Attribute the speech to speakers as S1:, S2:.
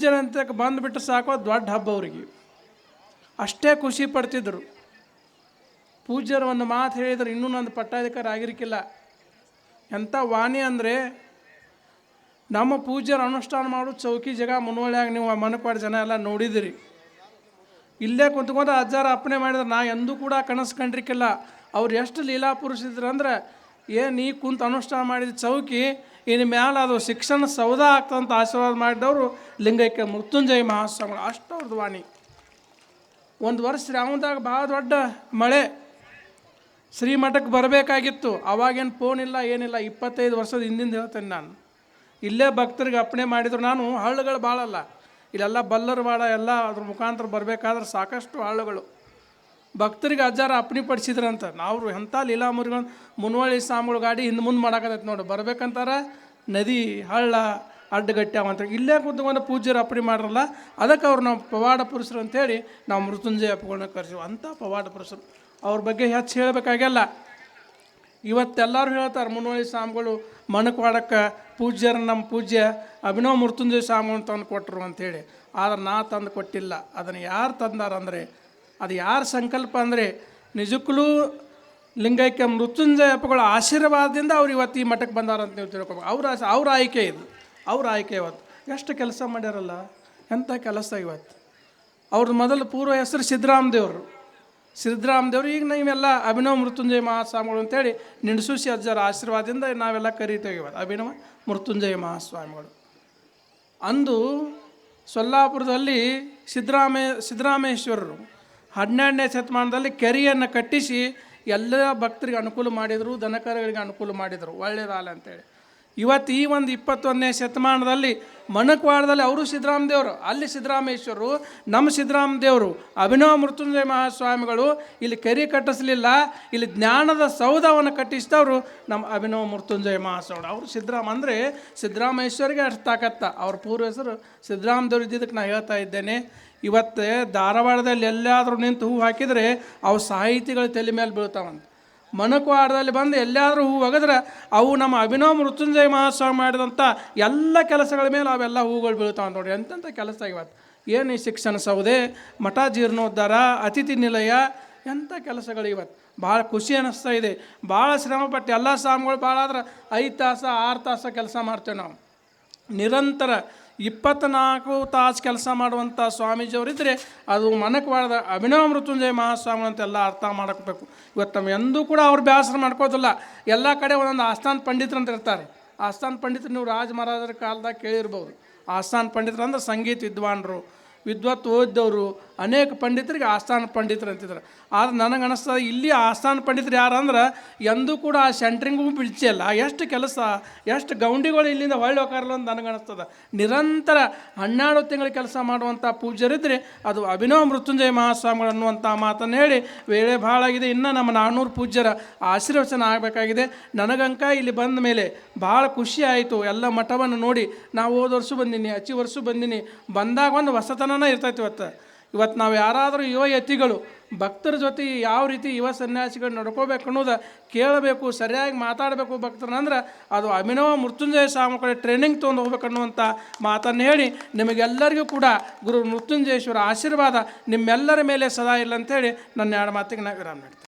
S1: ಪೂಜ್ಯರಂತ ಬಂದುಬಿಟ್ಟು ಸಾಕು ದೊಡ್ಡ ಹಬ್ಬ ಅವರಿಗೆ. ಅಷ್ಟೇ ಖುಷಿ ಪಡ್ತಿದ್ರು. ಪೂಜ್ಯರು ಒಂದು ಮಾತು ಹೇಳಿದ್ರು, ಇನ್ನೂ ನಂದು ಪಟ್ಟಾಧಿಕಾರ ಆಗಿರಕ್ಕಿಲ್ಲ ಎಂಥ ವಾಣಿ ಅಂದರೆ, ನಮ್ಮ ಪೂಜ್ಯರು ಅನುಷ್ಠಾನ ಮಾಡು ಚೌಕಿ ಜಗ ಮುನ್ವಳ್ಯಾಗ ನೀವು ಮನಕ್ವಾಡ ಜನ ಎಲ್ಲ ನೋಡಿದಿರಿ. ಇಲ್ಲೇ ಕುಂತ್ಕೊಂಡು ಅಜ್ಜಾರ ಅಪ್ಪಣೆ ಮಾಡಿದ್ರೆ, ನಾ ಎಂದೂ ಕೂಡ ಕನಸು ಕಂಡ್ರಿಕ್ಕಿಲ್ಲ ಅವ್ರು ಎಷ್ಟು ಲೀಲಾ ಪುರುಷಿದ್ರು ಅಂದ್ರೆ ಏನು ನೀ ಕುಂತ ಅನುಷ್ಠಾನ ಮಾಡಿದ ಚೌಕಿ ಇನ್ನು ಮೇಲೆ ಅದು ಶಿಕ್ಷಣ ಸೌಧ ಆಗ್ತಂತ ಆಶೀರ್ವಾದ ಮಾಡಿದವರು ಲಿಂಗೈಕ್ಯ ಮೃತ್ಯುಂಜಯ ಮಹಾಸ್ವಾಮಿಗಳು ಅಷ್ಟು ಅವ್ರದ್ದು ವಾಣಿ. ಒಂದು ವರ್ಷ ಶ್ರಾವಣದಾಗ ಭಾಳ ದೊಡ್ಡ ಮಳೆ. ಶ್ರೀಮಠಕ್ಕೆ ಬರಬೇಕಾಗಿತ್ತು. ಅವಾಗೇನು ಫೋನ್ ಇಲ್ಲ, ಏನಿಲ್ಲ. ಇಪ್ಪತ್ತೈದು ವರ್ಷದ ಹಿಂದಿಂದ ಹೇಳ್ತೇನೆ ನಾನು. ಇಲ್ಲೇ ಭಕ್ತರಿಗೆ ಅಪ್ಪಣೆ ಮಾಡಿದ್ರು ನಾನು. ಹಳ್ಳುಗಳು ಭಾಳಲ್ಲ. ಇಲ್ಲೆಲ್ಲ ಬಲ್ಲರು ಭಾಳ ಎಲ್ಲ ಅದ್ರ ಮುಖಾಂತರ ಬರಬೇಕಾದ್ರೆ ಸಾಕಷ್ಟು ಹಳ್ಳುಗಳು. ಭಕ್ತರಿಗೆ ಅಜ್ಜಾರ ಅಪ್ಪಣೆ ಪಡಿಸಿದ್ರಂತ. ನಾವು ಎಂಥ ಲೀಲಾಮುರಿಗಳು, ಮುನ್ವಳ್ಳಿ ಸ್ವಾಮಿಗಳು ಗಾಡಿ ಹಿಂದೆ ಮುಂದೆ ಮಾಡಾಕತ್ತೈತೆ ನೋಡಿ. ಬರ್ಬೇಕಂತಾರ ನದಿ, ಹಳ್ಳ ಅಡ್ಡಗಟ್ಟ್ಯಾವ ಅಂತ ಇಲ್ಲೇ ಕುತ್ಕೊಂಡು ಪೂಜ್ಯರು ಅಪ್ಪಣೆ ಮಾಡ್ರಲ್ಲ, ಅದಕ್ಕೆ ಅವ್ರು ನಾವು ಪವಾಡ ಪುರುಷರು ಅಂತೇಳಿ ನಾವು ಮೃತ್ಯುಂಜಯ ಅಪ್ಪಗಳನ್ನ ಕರೆಸಿವಿ. ಅಂಥ ಪವಾಡ ಪುರುಷರು. ಅವ್ರ ಬಗ್ಗೆ ಹೆಚ್ಚು ಹೇಳಬೇಕಾಗಿಲ್ಲ ಇವತ್ತೆಲ್ಲರೂ ಹೇಳ್ತಾರೆ ಮುನ್ವಳ್ಳಿ ಸ್ವಾಮಿಗಳು ಮಣಕ್ವಾಡಕ್ಕೆ ಪೂಜ್ಯರ ನಮ್ಮ ಪೂಜ್ಯ, ಅಭಿನವ ಮೃತ್ಯುಂಜಯ ಸ್ವಾಮಿಗಳನ್ನ ತಂದು ಕೊಟ್ಟರು ಅಂಥೇಳಿ ಆದ್ರೆ ನಾ ತಂದು ಕೊಟ್ಟಿಲ್ಲ. ಅದನ್ನು ಯಾರು ತಂದಾರ ಅಂದರೆ ಅದು ಯಾರ ಸಂಕಲ್ಪ ಅಂದರೆ ನಿಜಕ್ಕೂ ಲಿಂಗೈಕ್ಯ ಮೃತ್ಯುಂಜಯ ಅಪ್ಪಗಳ ಆಶೀರ್ವಾದದಿಂದ ಅವ್ರು ಇವತ್ತು ಈ ಮಠಕ್ಕೆ ಬಂದಾರ ಅಂತ ನೀವು ತಿಳ್ಕೊಬೇಕು. ಅವ್ರ ಅವ್ರ ಆಯ್ಕೆ ಇದು. ಅವ್ರ ಆಯ್ಕೆ ಇವತ್ತು. ಎಷ್ಟು ಕೆಲಸ ಮಾಡ್ಯಾರಲ್ಲ? ಎಂಥ ಕೆಲಸ ಇವತ್ತು? ಅವ್ರದ್ದು ಮೊದಲು ಪೂರ್ವ ಹೆಸರು ಸಿದ್ದರಾಮ ದೇವರು ಸಿದ್ದರಾಮ ದೇವರು ಈಗ ನೀವೆಲ್ಲ ಅಭಿನವ ಮೃತ್ಯುಂಜಯ ಮಹಾಸ್ವಾಮಿಗಳು ಅಂತೇಳಿ ನಿಂಡಸೂಸಿ ಅಜ್ಜರ ಆಶೀರ್ವಾದದಿಂದ ನಾವೆಲ್ಲ ಕರೀತೇವೆ ಇವತ್ತು. ಅಭಿನವ ಮೃತ್ಯುಂಜಯ ಮಹಾಸ್ವಾಮಿಗಳು. ಅಂದು ಸೊಲ್ಲಾಪುರದಲ್ಲಿ ಸಿದ್ದರಾಮೇ ಸಿದ್ದರಾಮೇಶ್ವರರು ಹನ್ನೆರಡನೇ ಶತಮಾನದಲ್ಲಿ ಕೆರೆಯನ್ನು ಕಟ್ಟಿಸಿ ಎಲ್ಲ ಭಕ್ತರಿಗೆ ಅನುಕೂಲ ಮಾಡಿದರು ದನಕರುಗಳಿಗೆ ಅನುಕೂಲ ಮಾಡಿದರು. ಒಳ್ಳೆಯದಾಲ ಅಂತೇಳಿ. ಇವತ್ತು ಈ ಒಂದು ಇಪ್ಪತ್ತೊಂದನೇ ಶತಮಾನದಲ್ಲಿ ಮಣಕ್ವಾಡದಲ್ಲಿ ಅವರು ಸಿದ್ದರಾಮ ದೇವರು ಅಲ್ಲಿ ಸಿದ್ದರಾಮೇಶ್ವರರು ನಮ್ಮ ಸಿದ್ದರಾಮ ದೇವರು ಅಭಿನವ ಮೃತ್ಯುಂಜಯ ಮಹಾಸ್ವಾಮಿಗಳು ಇಲ್ಲಿ ಕೆರೆ ಕಟ್ಟಿಸ್ಲಿಲ್ಲ, ಇಲ್ಲಿ ಜ್ಞಾನದ ಸೌಧವನ್ನು ಕಟ್ಟಿಸಿದವರು ನಮ್ಮ ಅಭಿನವ ಮೃತ್ಯುಂಜಯ ಮಹಾಸ್ವಾಮಿ ಅವರು ಸಿದ್ದರಾಮ ಅಂದರೆ ಸಿದ್ದರಾಮೇಶ್ವರಿಗೆ ಅಷ್ಟು ತಾಕತ್ತ ಅವ್ರ ಪೂರ್ವ ಹೆಸರು ಸಿದ್ದರಾಮ ದೇವರು ಇದ್ದಿದ್ದಕ್ಕೆ ನಾನು ಹೇಳ್ತಾ ಇದ್ದೇನೆ. ಇವತ್ತು ಧಾರವಾಡದಲ್ಲಿ ಎಲ್ಲಾದರೂ ನಿಂತು ಹೂ ಹಾಕಿದರೆ ಅವು ಸಾಹಿತಿಗಳು ತಲೆ ಮೇಲೆ ಬೀಳ್ತಾವಂತ. ಮಣಕ್ವಾಡದಲ್ಲಿ ಬಂದು ಎಲ್ಲಾದರೂ ಹೂ ಒಗೆದ್ರೆ ಅವು ನಮ್ಮ ಅಭಿನವ ಮೃತ್ಯುಂಜಯ ಮಹಾಸ್ವಾಮಿ ಮಾಡಿದಂಥ ಎಲ್ಲ ಕೆಲಸಗಳ ಮೇಲೆ ಅವೆಲ್ಲ ಹೂಗಳು ಬೀಳ್ತಾವೆ ನೋಡಿ. ಎಂತೆಂಥ ಕೆಲಸ ಇವತ್ತು. ಏನು ಈ ಶಿಕ್ಷಣ ಸೌದೆ? ಮಠ ಜೀರ್ಣೋದ್ಧಾರ, ಅತಿಥಿ ನಿಲಯ, ಎಂಥ ಕೆಲಸಗಳು ಇವತ್ತು. ಭಾಳ ಖುಷಿ ಅನ್ನಿಸ್ತಾ ಇದೆ. ಭಾಳ ಶ್ರಮಪಟ್ಟು ಎಲ್ಲ ಸ್ವಾಮಿಗಳು ಭಾಳ ಆದ್ರೆ ಐದು ತಾಸು, ಆರು ತಾಸು ಕೆಲಸ ಮಾಡ್ತೇವೆ ನಾವು. ನಿರಂತರ ಇಪ್ಪತ್ತ್ನಾಲ್ಕು ತಾಸು ಕೆಲಸ ಮಾಡುವಂಥ ಸ್ವಾಮೀಜಿಯವರಿದ್ದರೆ ಅದು ಮನಕವಾಡದ ಅಭಿನವ ಮೃತ್ಯುಂಜಯ ಮಹಾಸ್ವಾಮಿ ಅಂತೆಲ್ಲ ಅರ್ಥ ಮಾಡಬೇಕು ಇವತ್ತು ನಾವು ಎಂದೂ ಕೂಡ ಅವ್ರು ಬೇಸರ ಮಾಡ್ಕೋದಿಲ್ಲ ಎಲ್ಲ ಕಡೆ ಒಂದೊಂದು ಆಸ್ಥಾನ ಪಂಡಿತರು ಅಂತ ಇರ್ತಾರೆ. ಆಸ್ಥಾನ ಪಂಡಿತರು ನೀವು ರಾಜ ಮಹಾರಾಜರ ಕಾಲದಾಗ ಕೇಳಿರ್ಬೋದು. ಆಸ್ಥಾನ ಪಂಡಿತರು ಅಂದ್ರೆ ಸಂಗೀತ ವಿದ್ವಾನ್ರು. ವಿದ್ವತ್ ಓದಿದವರು ಅನೇಕ ಪಂಡಿತರಿಗೆ ಆಸ್ಥಾನ ಪಂಡಿತರು ಅಂತಿದ್ರು ಆದ್ರೆ ನನಗೆ ಅನಿಸ್ತದೆ ಇಲ್ಲಿ ಆಸ್ಥಾನ ಪಂಡಿತರು ಯಾರು ಅಂದ್ರೆ ಎಂದೂ ಕೂಡ ಆ ಸೆಂಟ್ರಿಂಗೂ ಬಿಡ್ಚಿಲ್ಲ ಎಷ್ಟು ಕೆಲಸ, ಎಷ್ಟು ಗೌಂಡಿಗಳು ಇಲ್ಲಿಂದ ಹೊಳ್ಳಿ ಹೋಗಾರಲ್ಲ ಅಂತ ನನಗೆ ಅನಿಸ್ತದೆ. ನಿರಂತರ ಹನ್ನೆರಡು ತಿಂಗಳ ಕೆಲಸ ಮಾಡುವಂಥ ಪೂಜ್ಯರಿದ್ದರೆ ಅದು ಅಭಿನವ ಮೃತ್ಯುಂಜಯ ಮಹಾಸ್ವಾಮಿಗಳು ಅನ್ನುವಂಥ ಮಾತನ್ನು ಹೇಳಿ ವೇಳೆ ಭಾಳ ಆಗಿದೆ ಇನ್ನೂ ನಮ್ಮ ನಾನ್ನೂರು ಪೂಜ್ಯರ ಆಶೀರ್ವಚನ ಆಗಬೇಕಾಗಿದೆ. ನನಗಂಕ ಇಲ್ಲಿ ಬಂದ ಮೇಲೆ ಭಾಳ ಖುಷಿ ಆಯಿತು. ಎಲ್ಲ ಮಠವನ್ನು ನೋಡಿ ನಾವು ಹೋದ ವರ್ಷ ಬಂದೀನಿ ಹಚ್ಚಿ ವರ್ಷ ಬಂದೀನಿ. ಬಂದಾಗ ಒಂದು ಹೊಸತನನ ಇರ್ತೈತಿ ಇವತ್ತು. ಇವತ್ತು ನಾವು ಯಾರಾದರೂ ಯುವ ಯತಿಗಳು, ಭಕ್ತರ ಜೊತೆ ಯಾವ ರೀತಿ ಯುವ ಸನ್ಯಾಸಿಗಳು ನಡ್ಕೋಬೇಕು ಅನ್ನೋದು ಕೇಳಬೇಕು, ಸರಿಯಾಗಿ ಮಾತಾಡಬೇಕು ಭಕ್ತರನ್ನಂದ್ರೆ ಅದು ಅಭಿನವ ಮೃತ್ಯುಂಜಯ ಸ್ವಾಮಿಗಳ ಟ್ರೈನಿಂಗ್ ತೊಗೊಂಡು ಹೋಗ್ಬೇಕು ಅನ್ನುವಂಥ ಮಾತನ್ನು ಹೇಳಿ ನಿಮಗೆಲ್ಲರಿಗೂ ಕೂಡ ಗುರು ಮೃತ್ಯುಂಜಯೇಶ್ವರ ಆಶೀರ್ವಾದ ನಿಮ್ಮೆಲ್ಲರ ಮೇಲೆ ಸದಾ ಇಲ್ಲ ಅಂತೇಳಿ ನನ್ನ ಎರಡು ಮಾತಿಗೆ ನಾನು ವಿರಾಮ ನೀಡ್ತೀನಿ